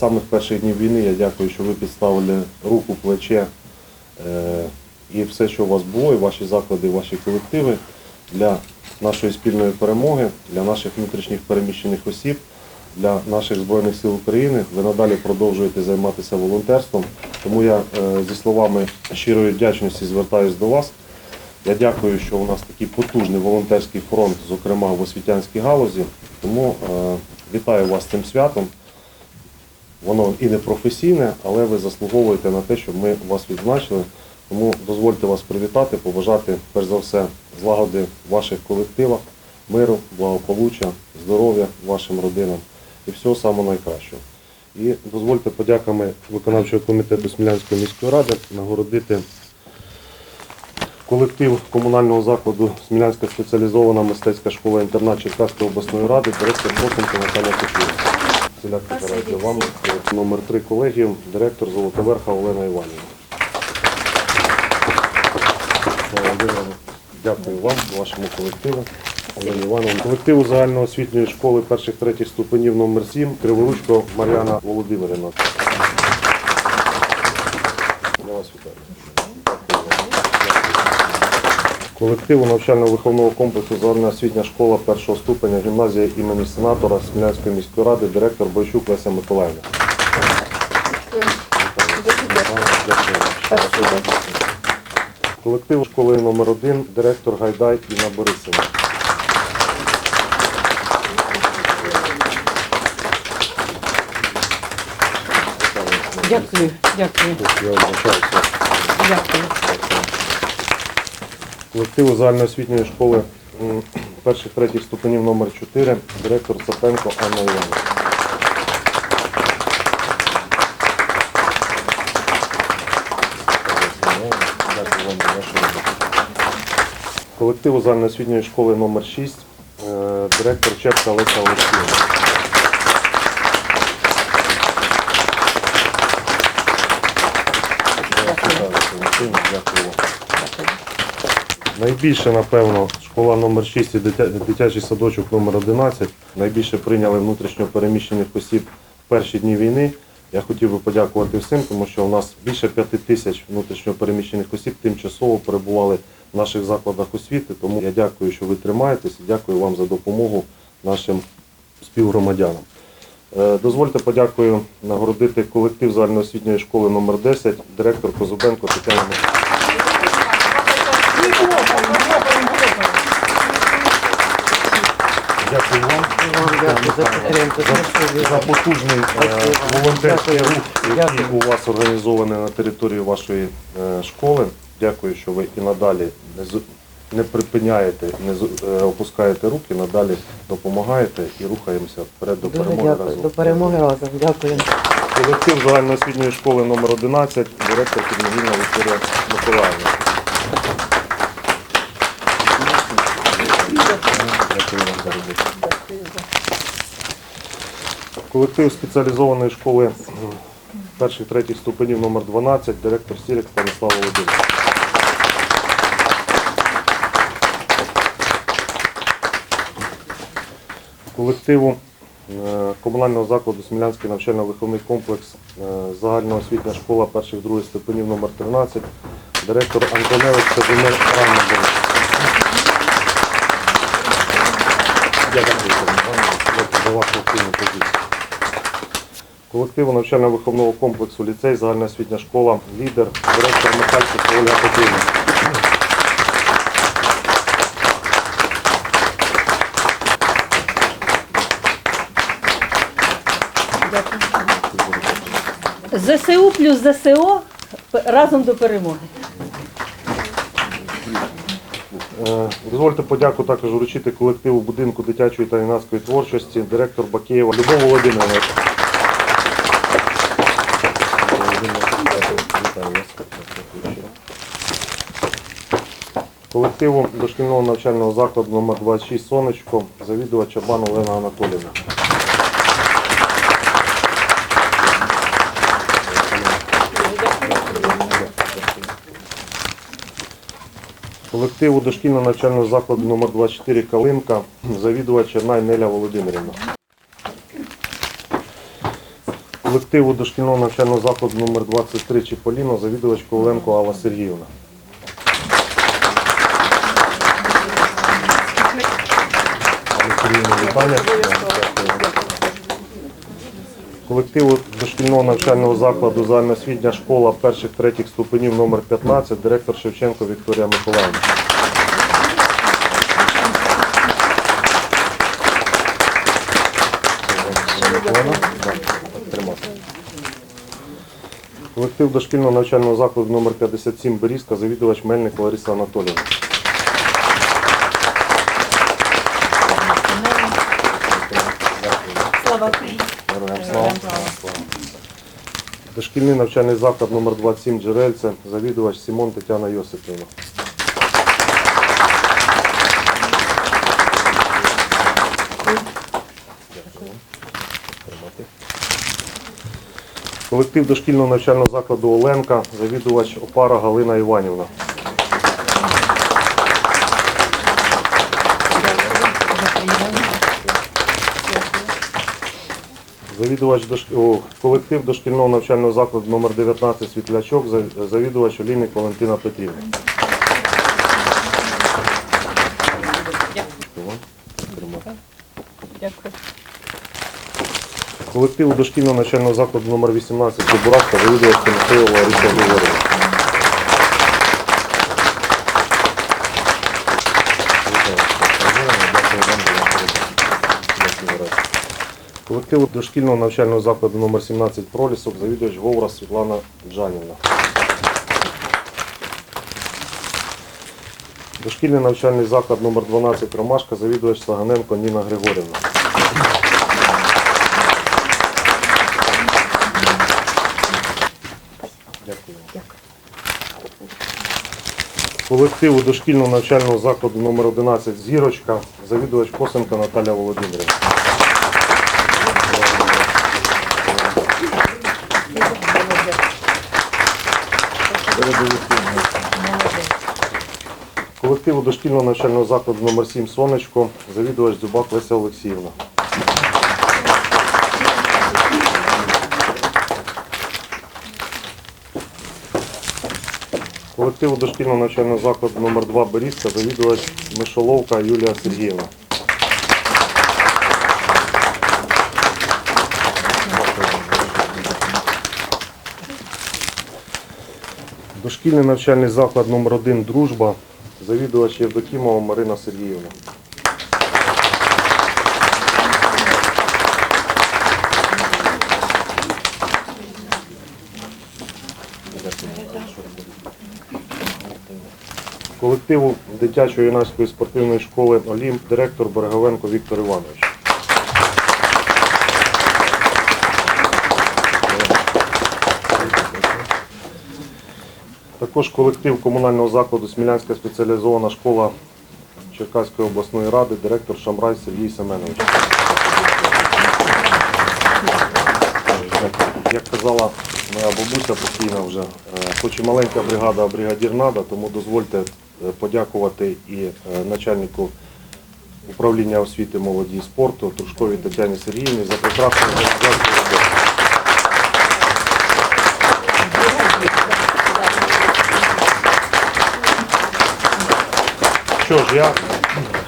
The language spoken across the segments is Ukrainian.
самих перших днів війни я дякую, що ви підставили руку, плече е, і все, що у вас було, і ваші заклади, і ваші колективи для нашої спільної перемоги, для наших внутрішніх переміщених осіб, для наших Збройних сил України. Ви надалі продовжуєте займатися волонтерством. Тому я е, зі словами щирої вдячності звертаюся до вас. Я дякую, що у нас такий потужний волонтерський фронт, зокрема в освітянській галузі. Тому е, вітаю вас з цим святом. Воно і не професійне, але ви заслуговуєте на те, щоб ми вас відзначили. Тому дозвольте вас привітати, побажати перш за все злагоди в ваших колективах, миру, благополуччя, здоров'я вашим родинам і всього самого найкращого. І дозвольте подяками виконавчого комітету Смілянської міської ради нагородити колектив комунального закладу Смілянська спеціалізована мистецька школа інтернат Черкаської обласної ради, директор Косенко Наталя Петрівна. Селядка Тарасі, вам номер три колегіум, директор Золотоверха Олена Іванівна. Дякую вам, вашому колективу. Олені Івановні. Колективу загальноосвітньої школи перших третіх ступенів номер 7 Криворучко Мар'яна Володимирівна. Я вас вітаю. Колективу навчально-виховного комплексу загальноосвітня школа першого ступеня гімназія імені сенатора Смілянської міської ради, директор Бойчук Леся Миколаївна. Колективу школи номер 1 директор Гайдай Інна Борисівна. Дякую, дякую, дякую. Колективу загальноосвітньої школи перших третіх ступенів номер 4 директор Цапенко Анна Іванівна. Колективу загальноосвітньої школи номер 6 е, директор Чепка Олеся Олексіївна. Дякую. Найбільше, напевно, школа номер 6 і дитя- дитячий садочок номер 11 найбільше прийняли внутрішньо переміщених осіб в перші дні війни. Я хотів би подякувати всім, тому що у нас більше п'яти тисяч внутрішньо переміщених осіб тимчасово перебували в наших закладах освіти. Тому я дякую, що ви тримаєтесь і дякую вам за допомогу нашим співгромадянам. Е, Дозвольте подякую нагородити колектив загальноосвітньої школи номер 10 директор Козубенко Тетяна Дякую вам. Дякую за підтримку. За, потужний е, волонтерський рух, який у вас організований на території вашої е, школи. Дякую, що ви і надалі не, припиняєте, не е, опускаєте руки, надалі допомагаєте і рухаємося вперед до перемоги дякую. разом. До перемоги разом. Дякую. Колектив загальноосвітньої школи номер 11 директор Підмогильна Вікторія Миколаївна. Дякую вам за роботу. Колектив спеціалізованої школи перших третіх ступенів номер 12 директор Сірик Станіслав Володимирович. Колективу е, комунального закладу Смілянський навчально-виховний комплекс е, загальноосвітня школа перших других ступенів номер 13 директор Антоневич Казимир Ранноборич. Я дякую вам Дякую Колективу навчально-виховного комплексу ліцей, загальноосвітня школа, лідер, директор Михайлівська Ольга Петрівна. ЗСУ плюс ЗСО разом до перемоги. Е, Дозвольте подяку також вручити колективу будинку дитячої та юнацької творчості, директор Бакеєва Любов Володимирівна. Колективу дошкільного навчального закладу номер 26 Сонечко, завідувач Чабан Олена Анатоліївна. Колективу дошкільного навчального закладу номер 24 Калинка, завідувач Чернай Неля Володимирівна. Колективу дошкільного навчального закладу номер 23 Чіполіно, завідувач Коваленко Алла Сергіївна. Вітання. Колективу дошкільного навчального закладу загальноосвітня школа перших третіх ступенів номер 15 директор Шевченко Вікторія Миколаївна. Колектив дошкільного навчального закладу номер 57 Берізка, завідувач Мельник Лариса Анатоліївна. Слава Україні! Героям слава. Дошкільний навчальний заклад номер 27 Джерельце, завідувач Сімон Тетяна Йосипівна. Колектив дошкільного навчального закладу Оленка, завідувач Опара Галина Іванівна. Завідувач о, колектив дошкільного навчального закладу номер 19 Світлячок, завідувач Олійник Валентина Петрівна. Дякую. Колективу дошкільного навчального закладу номер 18 Чебурашка, завідувач Тимофеєва Лариса Григорівна. Колективу дошкільного навчального закладу номер 17 Пролісок, завідувач Говора Світлана Джанівна. Дошкільний навчальний заклад номер 12 Ромашка, завідувач Саганенко Ніна Григорівна. Колективу дошкільного навчального закладу номер 11 Зірочка, завідувач Косенко Наталя Володимирівна. Колективу дошкільного навчального закладу номер 7 Сонечко, завідувач Дзюбак Леся Олексіївна. Колективу дошкільного навчального закладу номер 2 Берізка, завідувач Мишоловка Юлія Сергіївна. Дошкільний навчальний заклад номер 1 Дружба, завідувач Євдокімова Марина Сергіївна. Колективу дитячо-юнацької спортивної школи Олімп, директор Береговенко Віктор Іванович. Також колектив комунального закладу Смілянська спеціалізована школа Черкаської обласної ради, директор Шамрай Сергій Семенович. Як казала моя бабуся постійно вже, е, хоч і маленька бригада, а бригадір надо, тому дозвольте е, подякувати і е, начальнику управління освіти, молоді і спорту Трушковій Тетяні Сергіївні за прекрасну організацію. Що ж, я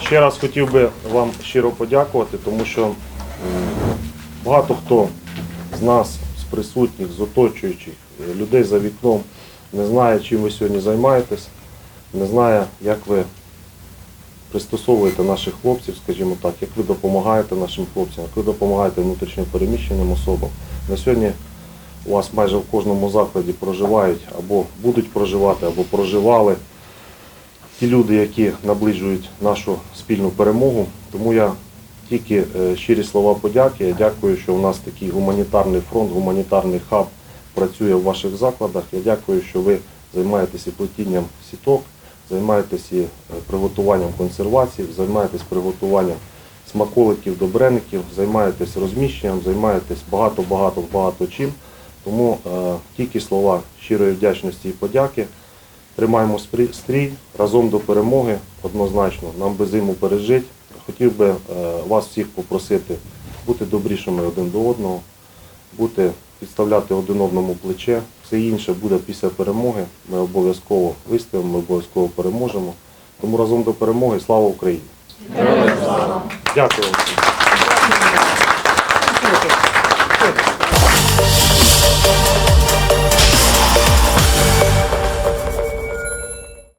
ще раз хотів би вам щиро подякувати, тому що багато хто з нас, з присутніх, з оточуючих, е, людей за вікном, не знає, чим ви сьогодні займаєтесь, не знає, як ви пристосовуєте наших хлопців, скажімо так, як ви допомагаєте нашим хлопцям, як ви допомагаєте внутрішньо переміщеним особам. На сьогодні у вас майже в кожному закладі проживають або будуть проживати, або проживали ті люди, які наближують нашу спільну перемогу. Тому я тільки е, щирі слова подяки. Я дякую, що у нас такий гуманітарний фронт, гуманітарний хаб працює в ваших закладах. Я дякую, що ви займаєтеся плетінням сіток, займаєтеся е, приготуванням консервацій, займаєтесь приготуванням смаколиків до бреників, займаєтесь розміщенням, займаєтесь багато-багато багато чим. Тому е, тільки слова щирої вдячності і подяки. Тримаємо стрій разом до перемоги однозначно. Нам би зиму пережити. Хотів би е, вас всіх попросити бути добрішими один до одного, бути підставляти один одному плече. Все інше буде після перемоги. Ми обов'язково вистоїмо, ми обов'язково переможемо. Тому разом до перемоги. Слава Україні! Дякую. вам. Дякую.